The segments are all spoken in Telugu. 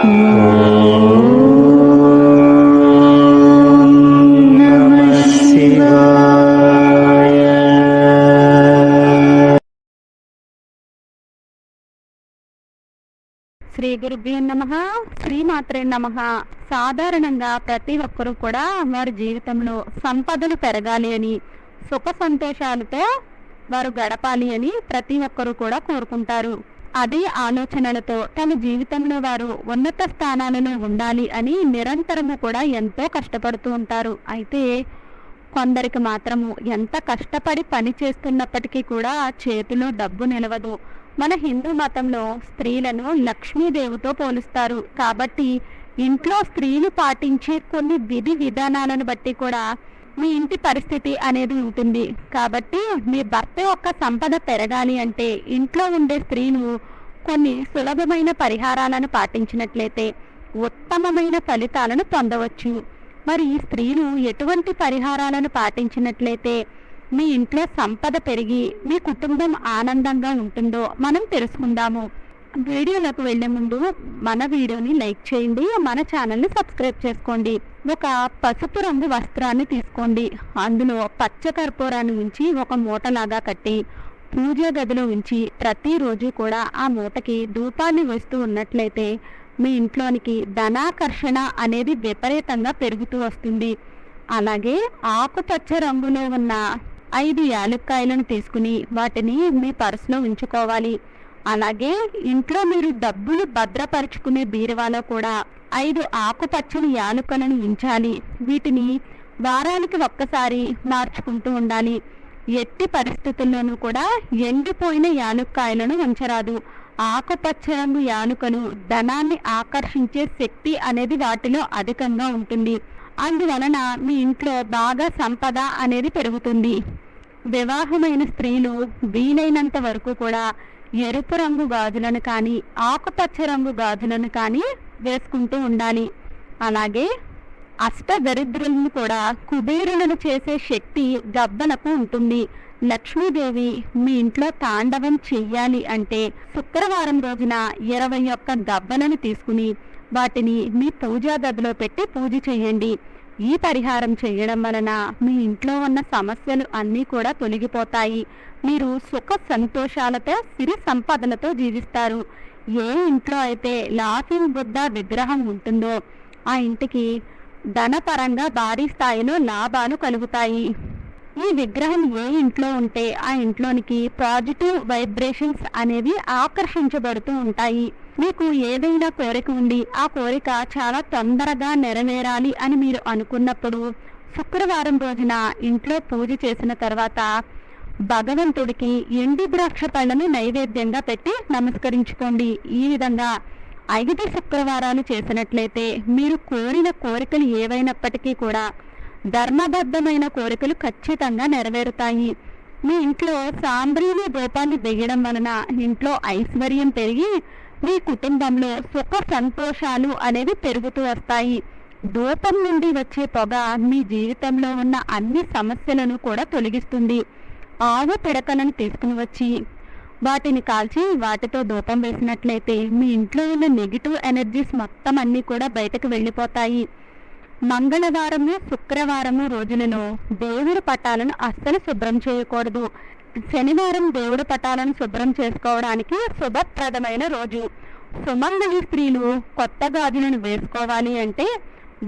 నమః శ్రీ గురుభ్యో నమ శ్రీమాత్రే నమ. సాధారణంగా ప్రతి ఒక్కరూ కూడా వారి జీవితంలో సంపదలు పెరగాలి అని సుఖ సంతోషాలతో వారు గడపాలి అని ప్రతి ఒక్కరూ కూడా కోరుకుంటారు. అదే ఆలోచనలతో తమ జీవితంలో వారు ఉన్నత స్థానాలలో ఉండాలి అని నిరంతరము కూడా ఎంతో కష్టపడుతూ ఉంటారు. అయితే కొందరికి మాత్రము ఎంత కష్టపడి పని చేస్తున్నప్పటికీ కూడా చేతిలో డబ్బు నిలవదు. మన హిందూ మతంలో స్త్రీలను లక్ష్మీదేవితో పోలుస్తారు. కాబట్టి ఇంట్లో స్త్రీలు పాటించే కొన్ని విధి విధానాలను బట్టి కూడా మీ ఇంటి పరిస్థితి అనేది ఉంటుంది. కాబట్టి మీ భర్త యొక్క సంపద పెరగాలి అంటే ఇంట్లో ఉండే స్త్రీలు కొన్ని సులభమైన పరిహారాలను పాటించినట్లయితే ఉత్తమమైన ఫలితాలను పొందవచ్చు. మరి ఈ స్త్రీలు ఎటువంటి పరిహారాలను పాటించినట్లయితే మీ ఇంట్లో సంపద పెరిగి మీ కుటుంబం ఆనందంగా ఉంటుందో మనం తెలుసుకుందాము. వీడియోలకు వెళ్ళే ముందు మన వీడియోని లైక్ చేయండి మన ఛానల్ని సబ్స్క్రైబ్ చేసుకోండి. ఒక పసుపు రంగు వస్త్రాన్ని తీసుకోండి. అందులో పచ్చ కర్పూరాన్ని ఉంచి ఒక మూటలాగా కట్టి పూజ గదిలో ఉంచి ప్రతిరోజు కూడా ఆ మూటకి ధూపాన్ని వేస్తూ ఉన్నట్లయితే మీ ఇంట్లోనికి ధనాకర్షణ అనేది విపరీతంగా పెరుగుతూ వస్తుంది. అలాగే ఆకుపచ్చ రంగులో ఉన్న ఐదు యాలుక్కాయలను తీసుకుని వాటిని మీ పర్సులో ఉంచుకోవాలి. అలాగే ఇంట్లో మీరు డబ్బులు భద్రపరుచుకునే బీరువాలో కూడా ఐదు ఆకుపచ్చని యాలుకలను ఉంచాలి. వీటిని వారానికి ఒక్కసారి మార్చుకుంటూ ఉండాలి. ఎట్టి పరిస్థితుల్లోనూ కూడా ఎండిపోయిన యానుక్కాయలను ఉంచరాదు. ఆకుపచ్చ రంగు యానుకను ధనాన్ని ఆకర్షించే శక్తి అనేది వాటిలో అధికంగా ఉంటుంది. అందువలన మీ ఇంట్లో బాగా సంపద అనేది పెరుగుతుంది. వివాహమైన స్త్రీలు వీలైనంత వరకు కూడా ఎరుపు రంగు గాజులను కానీ ఆకుపచ్చ రంగు గాజులను కానీ వేసుకుంటూ ఉండాలి. అలాగే అష్ట దరిద్రులను కూడా కుబేరులను చేసే శక్తి గబ్బలకు ఉంటుంది. లక్ష్మీదేవి మీ ఇంట్లో తాండవం చెయ్యాలి అంటే శుక్రవారం రోజున ఇరవై ఒక్క గబ్బలను తీసుకుని వాటిని మీ పూజా గదిలో పెట్టి పూజ చేయండి. ఈ పరిహారం చేయడం వలన మీ ఇంట్లో ఉన్న సమస్యలు అన్నీ కూడా తొలగిపోతాయి. మీరు సుఖ సంతోషాలతో సిరి సంపదలతో జీవిస్తారు. ఏ ఇంట్లో అయితే లాఫింగ్ బుద్ధ విగ్రహం ఉంటుందో ఆ ఇంటికి ధనపరంగా భారీ స్థాయిలో లాభాలు కలుగుతాయి. ఈ విగ్రహం ఏ ఇంట్లో ఉంటే ఆ ఇంట్లోనికి పాజిటివ్ వైబ్రేషన్స్ అనేవి ఆకర్షించబడుతూ ఉంటాయి. మీకు ఏదైనా కోరిక ఉండి ఆ కోరిక చాలా తొందరగా నెరవేరాలి అని మీరు అనుకున్నప్పుడు శుక్రవారం రోజున ఇంట్లో పూజ చేసిన తర్వాత భగవంతుడికి ఎండి ద్రాక్ష పళ్ళను నైవేద్యంగా పెట్టి నమస్కరించుకోండి. ఈ విధంగా ఐదు శుక్రవారాలు చేసినట్లయితే మీరు కోరిన కోరికలు ఏవైనప్పటికీ కూడా ధర్మబద్ధమైన కోరికలు ఖచ్చితంగా నెరవేరుతాయి. మీ ఇంట్లో సాంబ్రీని దీపాన్ని దిగడం వలన ఇంట్లో ఐశ్వర్యం పెరిగి మీ కుటుంబంలో సుఖ సంతోషాలు అనేవి పెరుగుతూ వస్తాయి. ధూపం నుండి వచ్చే పొగ మీ జీవితంలో ఉన్న అన్ని సమస్యలను కూడా తొలగిస్తుంది. ఆవు పిడకలను తీసుకుని వచ్చి వాటిని కాల్చి వాటితో ధూపం వేసినట్లయితే మీ ఇంట్లో ఉన్న నెగిటివ్ ఎనర్జీస్ మొత్తం అన్నీ కూడా బయటకు వెళ్ళిపోతాయి. మంగళవారము శుక్రవారము రోజులలో దేవుడి పటాలను అస్సలు శుభ్రం చేయకూడదు. శనివారం దేవుడి పటాలను శుభ్రం చేసుకోవడానికి శుభప్రదమైన రోజు. సుమంగళి స్త్రీలు కొత్త గాజులను వేసుకోవాలి అంటే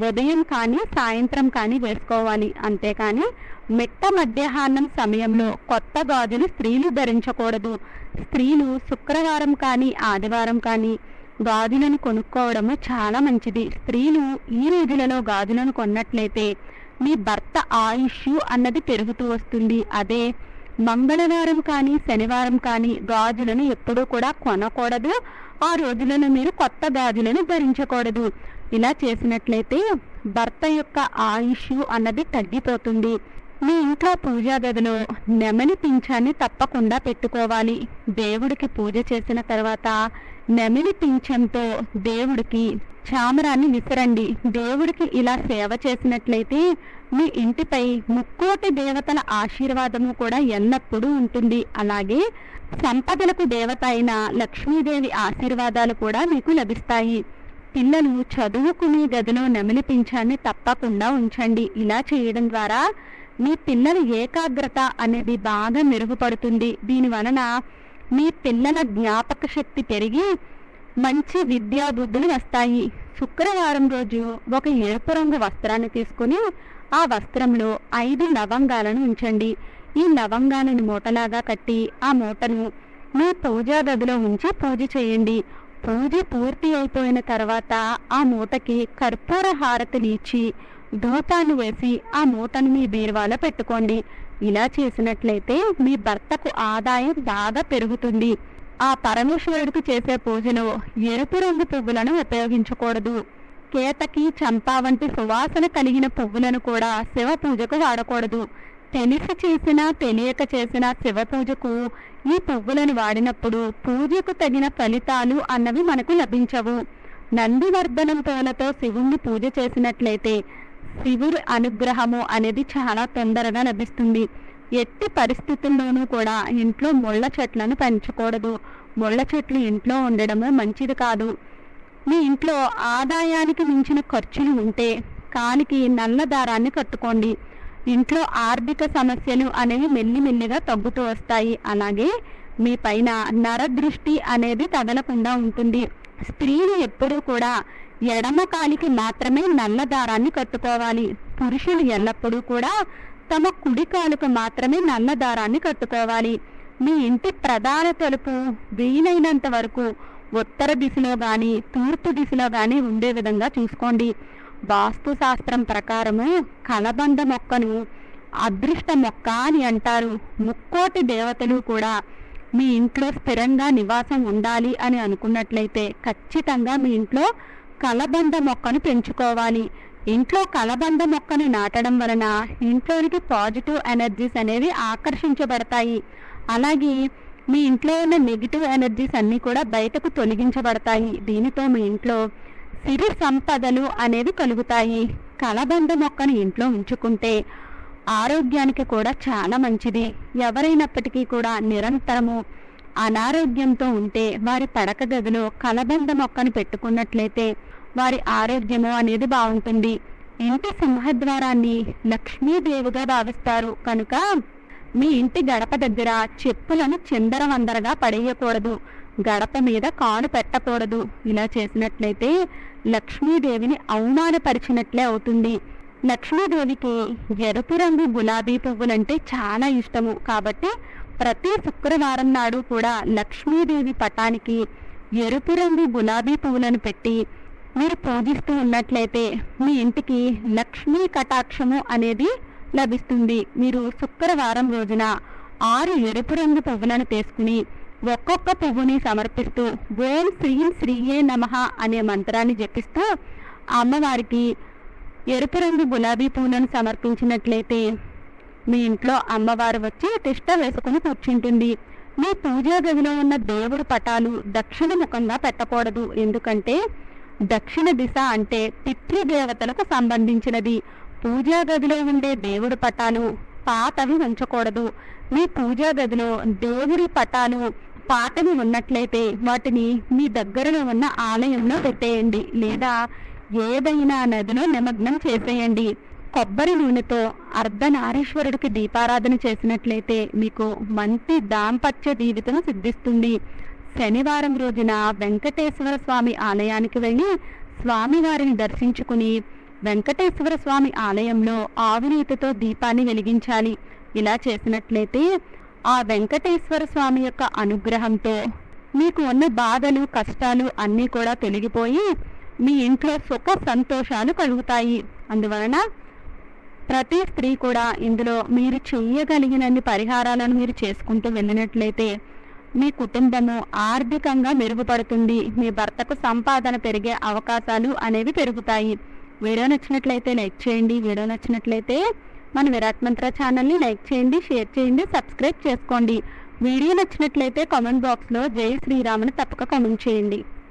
ఉదయం కానీ సాయంత్రం కానీ వేసుకోవాలి. అంతేకాని మిట్ట మధ్యాహ్నం సమయంలో కొత్త గాజులు స్త్రీలు ధరించకూడదు. స్త్రీలు శుక్రవారం కానీ ఆదివారం కానీ గాజులను కొనుక్కోవడము చాలా మంచిది. స్త్రీలు ఈ రోజులలో గాజులను కొన్నట్లయితే మీ భర్త ఆయుష్ అన్నది పెరుగుతూ వస్తుంది. అదే మంగళవారం కానీ శనివారం కానీ గాజులను ఎప్పుడూ కూడా కొనకూడదు. ఆ రోజులను మీరు కొత్త గాజులను ధరించకూడదు. ఇలా చేసినట్లయితే భర్త యొక్క ఆయుష్ అన్నది తగ్గిపోతుంది. మీ ఇంట్లో పూజా గదిలో నెమలి పింఛాన్ని తప్పకుండా పెట్టుకోవాలి. దేవుడికి పూజ చేసిన తర్వాత నెమిలి పింఛంతో దేవుడికి చామరాన్ని విసరండి. దేవుడికి ఇలా సేవ చేసినట్లయితే మీ ఇంటిపై ముక్కోటి దేవతల ఆశీర్వాదము కూడా ఎన్నప్పుడూ ఉంటుంది. అలాగే సంపదలకు దేవత అయిన లక్ష్మీదేవి ఆశీర్వాదాలు కూడా మీకు లభిస్తాయి. పిల్లలు చదువుకునే గదిలో నెమలి పింఛాన్ని తప్పకుండా ఉంచండి. ఇలా చేయడం ద్వారా మీ పిల్లల ఏకాగ్రత అనేది బాగా మెరుగుపడుతుంది. దీని వలన మీ పిల్లల జ్ఞాపక శక్తి పెరిగి మంచి విద్యా బుద్ధులు వస్తాయి. శుక్రవారం రోజు ఒక ఎరుపు రంగు వస్త్రాన్ని తీసుకుని ఆ వస్త్రంలో ఐదు లవంగాలను ఉంచండి. ఈ లవంగాలను మూటలాగా కట్టి ఆ మూటను మీ పూజా గదిలో ఉంచి పూజ చేయండి. పూజ పూర్తి అయిపోయిన తర్వాత ఆ మూటకి కర్పూర హారతిని ఇచ్చి ధూపాన్ని వేసి ఆ మూటను మీ బీరువాలో పెట్టుకోండి. ఇలా చేసినట్లయితే మీ భర్తకు ఆదాయం బాగా పెరుగుతుంది. ఆ పరమేశ్వరుడికి చేసే పూజలో ఎరుపు రంగు పువ్వులను ఉపయోగించకూడదు. కేతకి చంపా వంటి సువాసన కలిగిన పువ్వులను కూడా శివ పూజకు వాడకూడదు. తెలిసి చేసినా తెలియక చేసిన శివ పూజకు ఈ పువ్వులను వాడినప్పుడు పూజకు తగిన ఫలితాలు అన్నవి మనకు లభించవు. నందివర్ధనం పూలతో శివుణ్ణి పూజ చేసినట్లయితే శివుడి అనుగ్రహము అనేది చాలా తొందరగా లభిస్తుంది. ఎట్టి పరిస్థితుల్లోనూ కూడా ఇంట్లో ముళ్ళ చెట్లను పెంచకూడదు. ముళ్ళ చెట్లు ఇంట్లో ఉండడమే మంచిది కాదు. మీ ఇంట్లో ఆదాయానికి మించిన ఖర్చులు ఉంటే కాలికి నల్ల దారాన్ని కట్టుకోండి. ఇంట్లో ఆర్థిక సమస్యలు అనేవి మెల్లిమెల్లిగా తగ్గుతూ వస్తాయి. అలాగే మీ పైన నరదృష్టి అనేది తగలకుండా ఉంటుంది. స్త్రీలు ఎప్పుడూ కూడా ఎడమ కాలికి మాత్రమే నల్ల దారాన్ని కట్టుకోవాలి. పురుషులు ఎల్లప్పుడూ కూడా తమ కుడి కాలుకు మాత్రమే నల్ల దారాన్ని కట్టుకోవాలి. మీ ఇంటి ప్రధాన తలుపు వీలైనంత వరకు ఉత్తర దిశలో కానీ తూర్పు దిశలో కానీ ఉండే విధంగా చూసుకోండి. వాస్తు శాస్త్రం ప్రకారము కలబంద మొక్కను అదృష్ట మొక్క అని అంటారు. ముక్కోటి దేవతలు కూడా మీ ఇంట్లో స్థిరంగా నివాసం ఉండాలి అని అనుకున్నట్లయితే ఖచ్చితంగా మీ ఇంట్లో కలబంద మొక్కను పెంచుకోవాలి. ఇంట్లో కలబంద మొక్కను నాటడం వలన ఇంట్లోనికి పాజిటివ్ ఎనర్జీస్ అనేవి ఆకర్షించబడతాయి. అలాగే మీ ఇంట్లో ఉన్న నెగిటివ్ ఎనర్జీస్ అన్నీ కూడా బయటకు తొలగించబడతాయి. దీనితో మీ ఇంట్లో సిరి సంపదలు అనేవి కలుగుతాయి. కలబంద మొక్కను ఇంట్లో ఉంచుకుంటే ఆరోగ్యానికి కూడా చాలా మంచిది. ఎవరైనప్పటికీ కూడా నిరంతరము అనారోగ్యంతో ఉంటే వారి పడక గదిలో కలబంద మొక్కను పెట్టుకున్నట్లయితే వారి ఆరోగ్యము అనేది బాగుంటుంది. ఇంటి సింహద్వారాన్ని లక్ష్మీదేవిగా భావిస్తారు. కనుక మీ ఇంటి గడప దగ్గర చెప్పులను చిందరవందరగా పడేయకూడదు. గడప మీద కాను పెట్టకూడదు. ఇలా చేసినట్లయితే లక్ష్మీదేవిని అవమానపరిచినట్లే అవుతుంది. లక్ష్మీదేవికి ఎరుపు రంగు గులాబీ పువ్వులంటే చాలా ఇష్టము. కాబట్టి ప్రతి శుక్రవారం నాడు కూడా లక్ష్మీదేవి పటానికి ఎరుపు రంగు గులాబీ పువ్వులను పెట్టి మీరు పూజిస్తూ ఉన్నట్లయితే మీ ఇంటికి లక్ష్మీ కటాక్షము అనేది లభిస్తుంది. మీరు శుక్రవారం రోజున ఆరు ఎరుపు రంగు పువ్వులను తీసుకుని ఒక్కొక్క పువ్వుని సమర్పిస్తూ ఓం శ్రీం శ్రీయే నమ అనే మంత్రాన్ని జపిస్తూ అమ్మవారికి ఎరుపు రంగు గులాబీ పువ్వులను సమర్పించినట్లయితే మీ ఇంట్లో అమ్మవారు వచ్చి తిష్ట వేసుకుని కూర్చుంటుంది. మీ పూజా గదిలో ఉన్న దేవుడి పటాలు దక్షిణ ముఖంగా పెట్టకూడదు. ఎందుకంటే దక్షిణ దిశ అంటే పితృదేవతలకు సంబంధించినది. పూజా గదిలో ఉండే దేవుడి పటాలు పాతవి ఉంచకూడదు. మీ పూజా గదిలో దేవుడి పటాలు పాతవి ఉన్నట్లయితే వాటిని మీ దగ్గరలో ఉన్న ఆలయంలో పెట్టేయండి. లేదా ఏదైనా నదిలో నిమగ్నం చేసేయండి. కొబ్బరి నూనెతో అర్ధనారీశ్వరుడికి దీపారాధన చేసినట్లయితే మీకు మంచి దాంపత్య జీవితం సిద్ధిస్తుంది. శనివారం రోజున వెంకటేశ్వర స్వామి ఆలయానికి వెళ్ళి స్వామివారిని దర్శించుకుని వెంకటేశ్వర స్వామి ఆలయంలో ఆవినీతితో దీపాన్ని వెలిగించాలి. ఇలా చేసినట్లయితే ఆ వెంకటేశ్వర స్వామి యొక్క అనుగ్రహంతో మీకు ఉన్న బాధలు కష్టాలు అన్నీ కూడా తొలగిపోయి మీ ఇంట్లో సుఖ సంతోషాలు కలుగుతాయి. అందువలన ప్రతి స్త్రీ కూడా ఇందులో మీరు చెయ్యగలిగినన్ని పరిహారాలను మీరు చేసుకుంటూ వెళ్ళినట్లయితే మీ కుటుంబము ఆర్థికంగా మెరుగుపడుతుంది. మీ భర్తకు సంపాదన పెరిగే అవకాశాలు అనేవి పెరుగుతాయి. వీడియో నచ్చినట్లయితే లైక్ చేయండి. వీడియో నచ్చినట్లయితే మన విరాట్ మంత్ర ఛానల్ని లైక్ చేయండి షేర్ చేయండి సబ్స్క్రైబ్ చేసుకోండి. వీడియో నచ్చినట్లయితే కామెంట్ బాక్స్లో జై శ్రీరామ్ని తప్పక కామెంట్ చేయండి.